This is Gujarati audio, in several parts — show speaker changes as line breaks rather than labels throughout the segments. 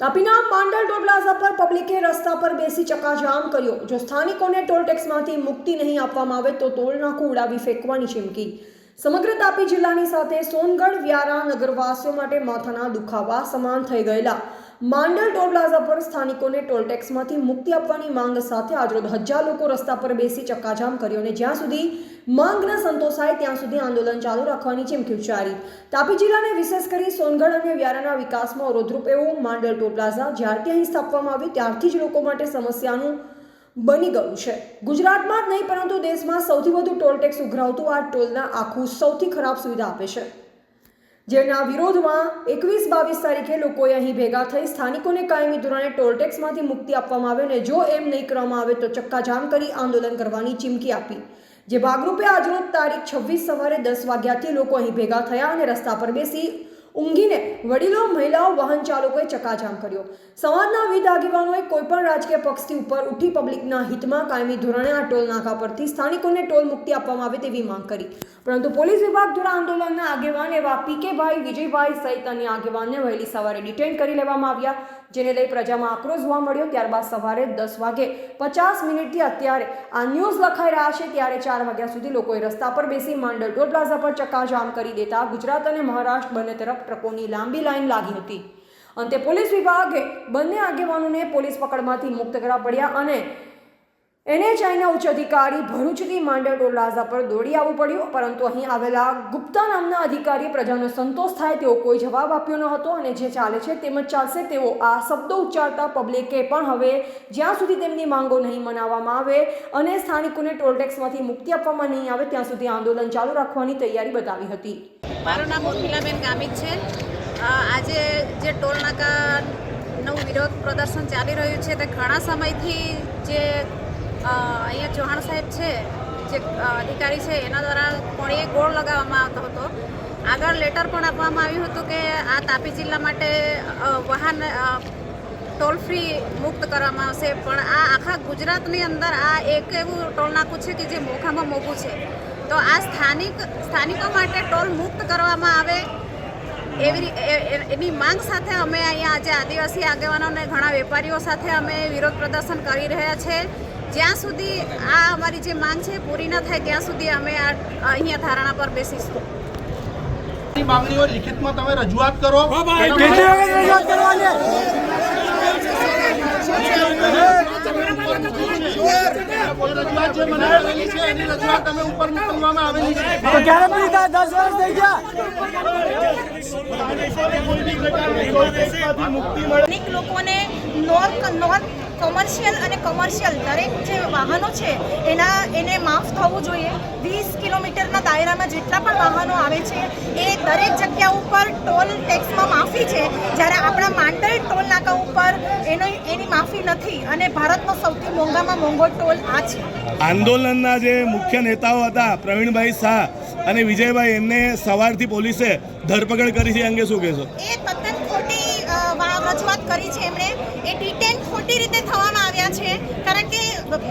તાપીના માંડલ ટોલ પ્લાઝા પર પબ્લિકે રસ્તા પર બેસી ચકાજામ કર્યો. જો સ્થાનિકોને ટોલ ટેક્સમાંથી મુક્તિ નહીં આપવામાં આવે તો ટોલ નાકું ઉડાવી ફેંકવાની ચીમકી. સમગ્ર તાપી જિલ્લાની સાથે સોનગઢ વ્યારા નગરવાસીઓ માટે માથાના દુખાવા સમાન થઈ ગયેલા. માંડલ ટોલ પ્લાઝા પર સ્થાનિકોને ટોલ ટેક્સમાંથી મુક્તિ આપવાની માંગ સાથે આજરોજ હજાર લોકો રસ્તા પર બેસી ચક્કાજામ કર્યો અને જ્યાં સુધી માંગ ન સંતોષાય ત્યાં સુધી આંદોલન ચાલુ રાખવાની ચીમકી ઉચ્ચારી. તાપી જિલ્લાને વિશેષ કરી સોનગઢ અને વ્યારાના વિકાસમાં અવરોધરૂપ એવું માંડલ ટોલ પ્લાઝા જ્યારથી અહીં સ્થાપવામાં આવ્યું, ત્યારથી જ લોકો માટે સમસ્યાનું બની ગયું છે. ગુજરાતમાં જ નહીં, પરંતુ દેશમાં સૌથી વધુ ટોલ ટેક્સ ઉઘરાવતું આ ટોલના આખું સૌથી ખરાબ સુવિધા આપે છે. જેના વિરોધમાં એકવીસ બાવીસ તારીખે લોકોએ અહીં ભેગા થઈ સ્થાનિકોને કાયમી ધોરણે ટોલટેક્સમાંથી મુક્તિ આપવામાં આવે અને જો એમ નહીં કરવામાં આવે તો ચક્કાજામ કરી આંદોલન કરવાની ચીમકી આપી. જે ભાગરૂપે આજરોજ તારીખ છવ્વીસ સવારે દસ વાગ્યાથી લોકો અહીં ભેગા થયા અને રસ્તા પર બેસી ઊંઘીને વડીલો, મહિલાઓ, વાહન ચાલકોએ ચકાજામ કર્યો. સમાજના વિવિધ આગેવાનોએ કોઈપણ રાજકીય પક્ષથી ઉપર ઉઠી પબ્લિકના હિતમાં કાયમી ધોરણે આ ટોલ નાકા પરથી સ્થાનિકોને ટોલ મુક્તિ આપવામાં આવે તેવી માંગ કરી. પરંતુ પોલીસ વિભાગ દ્વારા આંદોલનના આગેવાન એવા પીકેભાઈ વિજયભાઈ સહિત અન્ય આગેવાનને વહેલી સવારે ડિટેન કરી લેવામાં આવ્યા. જેને લઈ પ્રજામાં આક્રોશ જોવા મળ્યો. ત્યારબાદ સવારે દસ વાગે પચાસ મિનિટથી અત્યારે આ ન્યૂઝ લખાઈ રહ્યા છે. ત્યારે ચાર વાગ્યા સુધી લોકોએ રસ્તા પર બેસી માંડલ ટોલ પ્લાઝા પર ચક્કાજામ કરી દેતા ગુજરાત અને મહારાષ્ટ્ર બંને તરફ ટ્રકોની લાંબી લાઈન લાગી હતી. અંતે પોલીસ વિભાગે બંને આગેવાનોને પોલીસ પકડમાંથી મુક્ત કરવા પડ્યા અને એનએચઆઈના ઉચ્ચ અધિકારી ભરૂચથી માંડર ટોલ પર દોડી આવવું પડ્યું, પરંતુ અહીં આવેલા ગુપ્તા નામના અધિકારીએ પ્રજાનો સંતોષ થાય તેવો કોઈ જવાબ આપ્યો ન હતો અને જે ચાલે છે તેમજ ચાલશે, તેવો આ શબ્દો ઉચ્ચારતા પબ્લિકે પણ હવે જ્યાં સુધી તેમની માંગો નહીં મનાવવામાં આવે અને સ્થાનિકોને ટોલટેક્સમાંથી મુક્તિ આપવામાં નહીં આવે, ત્યાં સુધી આંદોલન ચાલુ રાખવાની તૈયારી બતાવી હતી.
મારું નામ ઉર્મિલાબેન ગામિત છે. આજે જે ટોલ નાકાનું વિરોધ પ્રદર્શન ચાલી રહ્યું છે તે ઘણા સમયથી જે અહીંયા ચૌહાણ સાહેબ છે, જે અધિકારી છે, એના દ્વારા કોણીએ ગોળ લગાવવામાં આવતો હતો. આગળ લેટર પણ આપવામાં આવ્યું હતું કે આ તાપી જિલ્લા માટે વાહન ટોલ ફ્રી મુક્ત કરવામાં આવશે. પણ આ આખા ગુજરાતની અંદર આ એક એવું ટોલ નાકું છે કે જે મોખામાં મોઘું છે. તો આ સ્થાનિક, સ્થાનિકો માટે ટોલ મુક્ત કરવામાં આવે એવી એની માંગ સાથે અમે અહીંયા આજે આદિવાસી આગેવાનો અને ઘણા વેપારીઓ સાથે અમે વિરોધ પ્રદર્શન કરી રહ્યા છે. જ્યાં સુધી આ અમારી જે માંગ છે પૂરી ન થાય ત્યાં સુધી અમે આ અહીંયા ધારણા પર બેસીશું.
માંગણીઓ લિખિતમાં તમે રજૂઆત કરો.
રજૂઆત કરવાની.
કોઈ રજૂઆત જે મને આવેલી છે એની રજૂઆત તમે ઉપર મોકલવામાં આવેલી છે.
તો ક્યારે પૂરી થાય દસ વર્ષ થઈ ગયા.
સ્થાનિક લોકોને નોન નોન કોમર્શિયલ અને કોમર્શિયલ દરેક જે વાહનો છે, એના એને માફ થવું જોઈએ. વીસ કિલોમીટરના દાયરામાં જેટલા પણ વાહનો આવે છે, એ દરેક જગ્યા ઉપર ટોલ ટેક્સમાં માફી છે. જ્યારે આપણા માંડલ ટોલ નાકા ઉપર એનો એની માફી નથી અને ભારતનો સૌથી મોંઘામાં મોંઘો ટોલ આ છે.
આંદોલનના જે મુખ્ય નેતાઓ હતા, પ્રવીણભાઈ શાહ અને વિજયભાઈ, એમને સવારથી પોલીસે ધરપકડ કરી છે અંગે શું કહેશો?
એ તદ્દન ખોટી રજૂઆત કરી છે એમણે. એ ડિટેન ખોટી રીતે થવામાં આવ્યા છે. કારણ કે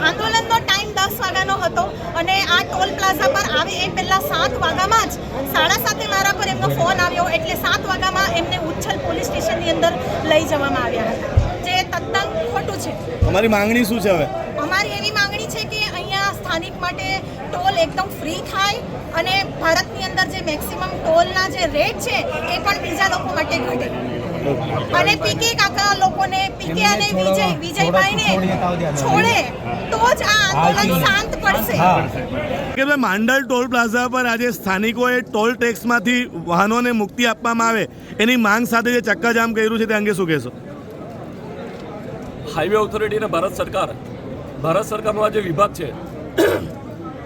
આંદોલનનો ટાઈમ દસ વાગ્યાનો હતો અને આ ટોલ પ્લાઝા પર આવે એ પહેલાં સાત વાગ્યામાં જ સાડા સાતે મારા પર એમનો ફોન આવ્યો. એટલે સાત વાગ્યામાં એમને ઉચ્છલ પોલીસ સ્ટેશનની અંદર લઈ જવામાં આવ્યા હતા. જે તદ્દન ખોટું છે.
અમારી માંગણી શું છે હવે?
અમારી એવી સ્થાનિક માટે ટોલ એકદમ ફ્રી થાય અને ભારતની અંદર જે મેક્સિમમ ટોલના જે રેટ છે એ પણ બીજા લોકો માટે ઘટે. અને પીકે કાકા લોકોને પીકે અને વિજય વિજયભાઈને છોડે તો જ આ આંદોલન શાંત પડશે
કે માંડલ ટોલ પ્લાઝા પર આજે સ્થાનિકોએ ટોલ ટેક્સમાંથી વાહનોને મુક્તિ આપવામાં આવે એની માંગ સાથે જે ચક્કાજામ કર્યું છે તે અંગે શું કહેશો?
હાઈવે ઓથોરિટી અને ભારત સરકાર ભારત સરકારનો આ જે વિભાગ છે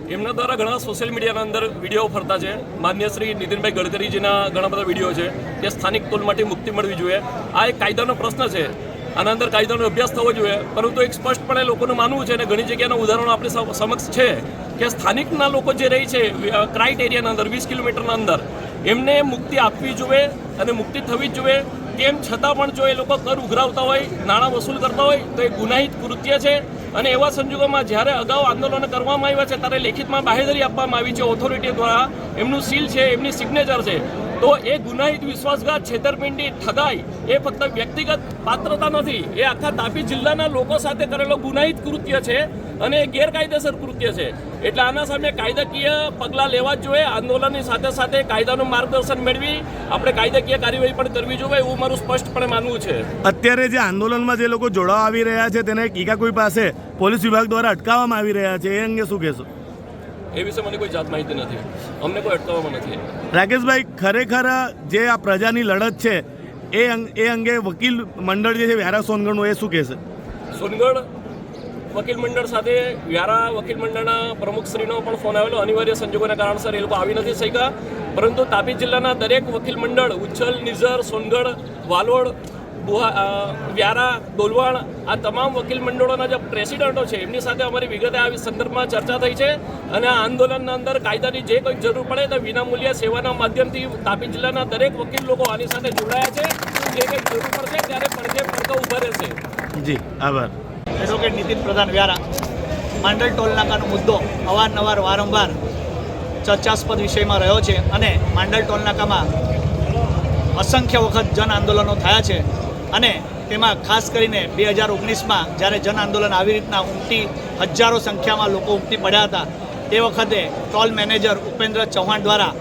એમના દ્વારા ઘણા સોશિયલ મીડિયાના અંદર વીડિયો ફરતા છે. માન્ય શ્રી નીતિનભાઈ ગડકરીજીના ઘણા બધા વીડિયો છે. કે સ્થાનિક ટોલ માટે મુક્તિ મળવી જોઈએ. આ એક કાયદાનો પ્રશ્ન છે. આના અંદર કાયદાનો અભ્યાસ થવો જોઈએ. પરંતુ એક સ્પષ્ટપણે લોકોનું માનવું છે અને ઘણી જગ્યાના ઉદાહરણો આપણી સમ- સમક્ષ છે કે સ્થાનિકના લોકો જે રહી છે ક્રાઇટ એરિયાના અંદર, વીસ કિલોમીટરના અંદર, એમને મુક્તિ આપવી જોઈએ અને મુક્તિ થવી જ જોઈએ. તેમ છતાં પણ જો એ લોકો કર ઉઘરાવતા હોય, નાણાં વસૂલ કરતા હોય, તો એ ગુનાહિત કૃત્ય છે. અને એવા સંજોગોમાં જ્યારે અગાઉ આંદોલનો કરવામાં આવ્યા છે, ત્યારે લેખિતમાં બાહેધરી આપવામાં આવી છે. ઓથોરિટી દ્વારા એમનું સીલ છે, એમની સિગ્નેચર છે. તો એ ગુનાહિત વિશ્વાસઘાત, છેતરપિંડી, ઠગાઈ, એ ફક્ત વ્યક્તિગત પાત્રતા નથી. એ આખા તાપી જિલ્લાના લોકો સાથે કરેલો ગુનાહિત કૃત્ય છે અને એ ગેરકાયદેસર કૃત્ય છે. એટલે આના સામે કાયદાકીય પગલાં લેવા જ જોઈએ. આંદોલનની સાથે સાથે કાયદાનું માર્ગદર્શન મેળવી આપણે કાયદાકીય કાર્યવાહી પણ કરવી જોઈએ એવું મારું સ્પષ્ટપણે માનવું છે.
અત્યારે જે આંદોલનમાં જે લોકો જોડાવા આવી રહ્યા છે, તેને કીકાકુઈ પાસે પોલીસ વિભાગ દ્વારા અટકાવવામાં આવી રહ્યા છે. એ અંગે શું કહેશો?
એ વિશે મને કોઈ જાત માહિતી નથી. અમને કોઈ અટકાવવામાં નથી.
રાકેશભાઈ ખરેખર જે આ પ્રજાની લડત છે એ એ અંગે વકીલ મંડળ જે છે વ્યારા સોનગઢનું એ શું કહેશે?
સોનગઢ વકીલ મંડળ સાથે વ્યારા વકીલ મંડળના પ્રમુખશ્રીનો પણ ફોન આવેલો. અનિવાર્ય સંજોગોના કારણસર એ લોકો આવી નથી શક્યા. પરંતુ તાપી જિલ્લાના દરેક વકીલ મંડળ ઉચ્છલ નિઝર સોનગઢ વાલોડ વ્યારા ડોલવાણ આ તમામ વકીલ મંડળોના જે પ્રેસિડન્ટો છે એમની સાથે અમારી વિગતે આ સંદર્ભમાં ચર્ચા થઈ છે અને આ આંદોલનના અંદર કાયદાની જે કંઈક જરૂર પડે તો વિનામૂલ્ય સેવાના માધ્યમથી તાપી જિલ્લાના દરેક વકીલ લોકો આની સાથે જોડાયા છે. જે કંઈક જરૂર પડશે ત્યારે પડકે પડકા ઊભા રહેશે.
જી આભાર.
એડવોકેટ નીતિન પ્રધાન વ્યારા. માંડલ ટોલ નાકાનો મુદ્દો અવારનવાર વારંવાર ચર્ચાસ્પદ વિષયમાં રહ્યો છે અને માંડલ ટોલ નાકામાં અસંખ્ય વખત જન આંદોલનો થયા છે. અને તેમાં ખાસ કરીને બે હજાર ઓગણીસમાં જ્યારે જન આંદોલન આવી રીતના ઉમટી, હજારો સંખ્યામાં લોકો ઉમટી પડ્યા હતા, તે વખતે ટોલ મેનેજર ઉપેન્દ્ર ચૌહાણ દ્વારા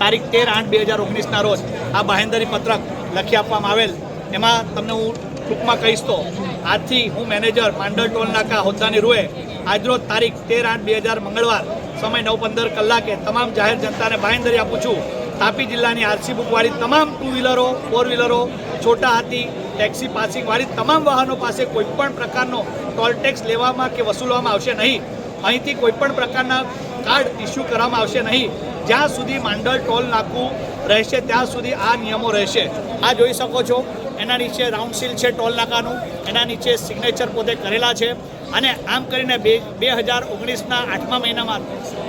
તારીખ તેર આઠ બે હજાર ઓગણીસના રોજ આ બાહેંધરી પત્રક લખી આપવામાં આવેલ. એમાં તમને હું ટૂંકમાં કહીશ તો આજથી હું મેનેજર માંડલ ટોલ નાકા હોદ્દાની રૂએ આજરોજ તારીખ તેર આઠ બે હજાર મંગળવાર સમય નવ પંદર કલાકે તમામ જાહેર જનતાને બાહેંધરી આપું છું. તાપી જિલ્લાની આરસી બુકવાળી તમામ ટુ વ્હીલરો ફોર વ્હીલરો છોટા હાથી ટેક્સી પાસિંગવાળી તમામ વાહનો પાસે કોઈપણ પ્રકારનો ટોલ ટેક્સ લેવામાં કે વસૂલવામાં આવશે નહીં. અહીંથી કોઈપણ પ્રકારના કાર્ડ ઇસ્યુ કરવામાં આવશે નહીં. જ્યાં સુધી માંડળ ટોલ નાખવું રહેશે, ત્યાં સુધી આ નિયમો રહેશે. આ જોઈ શકો છો. એના નીચે રાઉન્ડ સીલ છે ટોલ નાકાનું. એના નીચે સિગ્નેચર પોતે કરેલા છે. અને આમ કરીને બે બે હજાર ઓગણીસના આઠમા મહિનામાં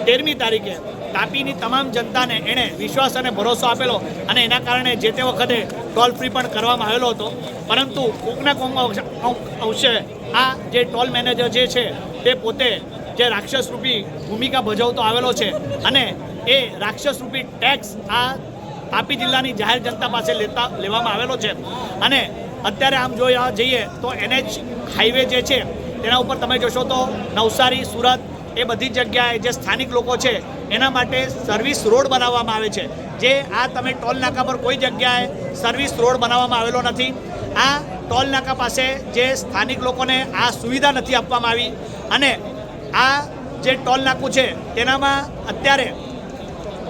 તેરમી તારીખે તાપીની તમામ જનતાને એણે વિશ્વાસ અને ભરોસો આપેલો અને એના કારણે જે તે વખતે ટોલ ફ્રી પણ કરવામાં આવેલો હતો. પરંતુ કોકના કોક અંશે આ જે ટોલ મેનેજર જે છે, તે પોતે જે રાક્ષસરૂપી ભૂમિકા ભજવતો આવેલો છે અને એ રાક્ષસરૂપી ટેક્સ આ તાપી જિલ્લાની જાહેર જનતા પાસે લેતા લેવામાં આવેલો છે. અને અત્યારે આમ જોયા જઈએ તો એનએચ હાઈવે જે છે તેના ઉપર તમે જોશો તો નવસારી, સુરત એ બધી જગ્યાએ જે સ્થાનિક લોકો છે, એના માટે સર્વિસ રોડ બનાવવામાં આવે છે. જે આ તમે ટોલ નાકા પર કોઈ જગ્યાએ સર્વિસ રોડ બનાવવામાં આવેલો નથી. આ ટોલ નાકા પાસે જે સ્થાનિક લોકોને આ સુવિધા નથી આપવામાં આવી અને આ જે ટોલ નાકું છે, તેનામાં અત્યારે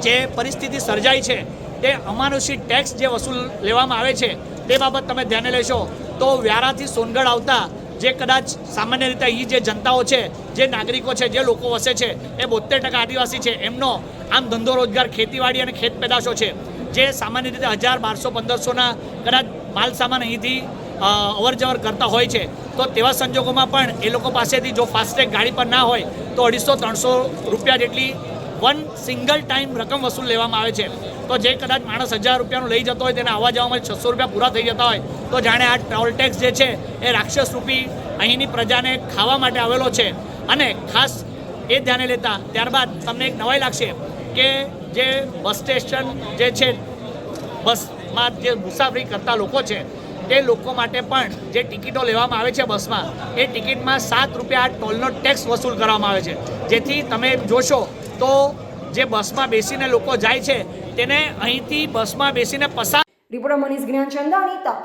જે પરિસ્થિતિ સર્જાઈ છે, તે અમાનુષી ટેક્સ જે વસૂલ લેવામાં આવે છે, તે બાબત તમે ધ્યાને લેશો તો વ્યારાથી સોનગઢ આવતા જે કદાચ સામાન્ય રીતે અહીં જે જનતાઓ છે, જે નાગરિકો છે, જે લોકો વસે છે, એ બોતેર ટકા આદિવાસી છે, એમનો આમ ધંધો રોજગાર, ખેતીવાડી અને ખેત પેદાશો છે, જે સામાન્ય રીતે હજાર બારસો પંદરસોના કદાચ માલ સામાન અહીંથી અવર જવર કરતા હોય છે. તો તેવા સંજોગોમાં પણ એ લોકો પાસેથી જો ફાસ્ટેગ ગાડી પર ના હોય, તો અઢીસો ત્રણસો રૂપિયા જેટલી વન સિંગલ ટાઈમ રકમ વસૂલ લેવામાં આવે છે. તો જે કદાચ માણસ હજાર રૂપિયાનું લઈ જતો હોય તેને આવવા જવામાં છસો રૂપિયા પૂરા થઈ જતા હોય, તો જાણે આ ટોલ ટેક્સ જે છે એ રાક્ષસ રૂપી અહીંની પ્રજાને ખાવા માટે આવેલો છે. અને ખાસ એ ધ્યાને લેતા ત્યારબાદ તમને એક નવાઈ લાગશે કે જે બસ સ્ટેશન જે છે, બસમાં જે મુસાફરી કરતા લોકો છે તે લોકો માટે પણ જે ટિકિટો લેવામાં આવે છે બસમાં, એ ટિકિટમાં સાત રૂપિયા ટોલનો ટેક્સ વસૂલ કરવામાં આવે છે. જેથી તમે જોશો તો જે બસમાં બેસીને લોકો જાય છે તેને અહીંથી બસમાં બેસીને પસાર
રિપોર્ટર મનીષ જ્ઞાનચંદાની